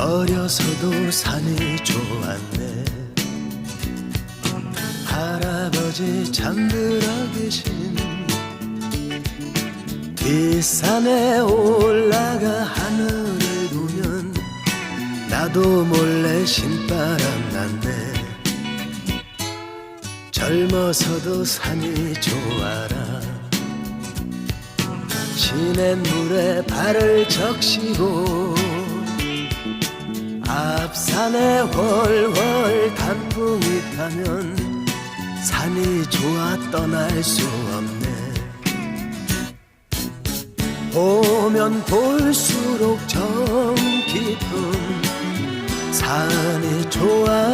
어려서도 산이 좋았네. 할아버지 잠들어 계신 뒷산에 올라가 하늘을 보면 나도 몰래 신바람 났네. 젊어서도 산이 좋아라. 시냇물에 발을 적시고 앞산에 훨훨 단풍이 타면 산이 좋아 떠날 수 없네. 보면 볼수록 정 깊은 산이 좋아서